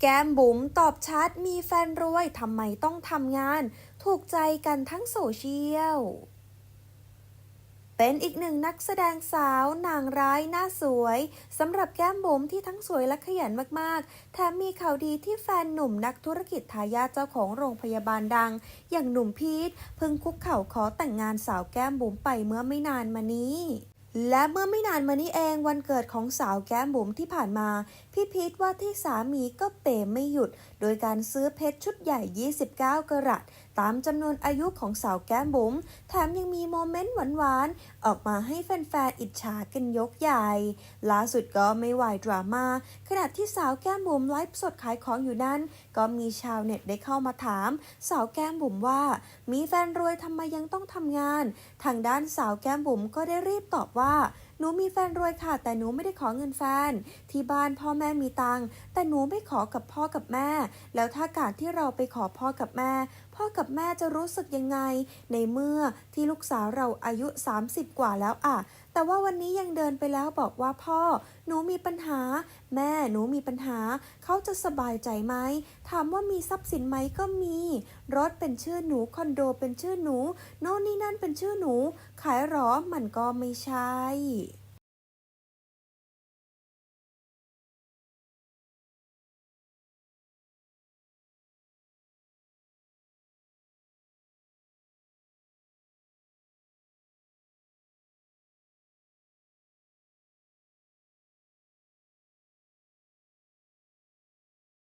แก้มบุ๋มตอบชัดมีแฟนรวยทำไมต้องทำงาน ถูกใจกันทั้งโซเชียล เป็นอีกหนึ่งนักแสดงสาวนางร้ายหน้าสวยสำหรับแก้มบุ๋มที่ทั้งสวยและขยันมากๆ แถมมีข่าวดีที่แฟนหนุ่มนักธุรกิจทายาทเจ้าของโรงพยาบาลดัง อย่างหนุ่มพีทเพิ่งคุกเข่าขอแต่งงานสาวแก้มบุ๋มไปเมื่อไม่นานมานี้ และเมื่อไม่นานมานี้เองวันเกิดของสาวแก้มบุ๋มที่ผ่านมา พี่พีทว่าที่สามีก็เปย์ไม่หยุด โดยการซื้อเพชรชุดใหญ่ 29กะรัตตามจำนวนอายุของสาวแก้มบุ๋มแถมยังมีโมเมนต์หวานๆ ออกมาให้แฟนๆ อิจฉากันยกใหญ่ ล่าสุดก็ไม่ไหวดราม่าขณะที่สาวแก้มบุ๋มไลฟ์สดขายของอยู่นั้น ก็มีชาวเน็ตได้เข้ามาถาม สาวแก้มบุ๋มว่า มีแฟนรวยทำไมยังต้องทำงาน ทางด้านสาวแก้มบุ๋มก็ได้รีบตอบว่าは หนูมีแฟนรวยค่ะ แต่หนูไม่ได้ขอเงินแฟน ที่บ้านพ่อแม่มีตังค์แต่หนูไม่ขอกับพ่อกับแม่ แล้วถ้าการที่เราไปขอพ่อกับแม่ พ่อกับแม่จะรู้สึกยังไง ในเมื่อที่ลูกสาวเราอายุ 30 กว่าแล้วอะแต่ว่าวันนี้ยังเดินไปแล้วบอกว่าพ่อ หนูมีปัญหา แม่หนูมีปัญหา เขาจะสบายใจไหมถามว่ามีทรัพย์สินไหมก็มี รถเป็นชื่อหนูคอนโดเป็นชื่อหนู โน่นนี่นั่นเป็นชื่อหนู ขายหรอมันก็ไม่ใช่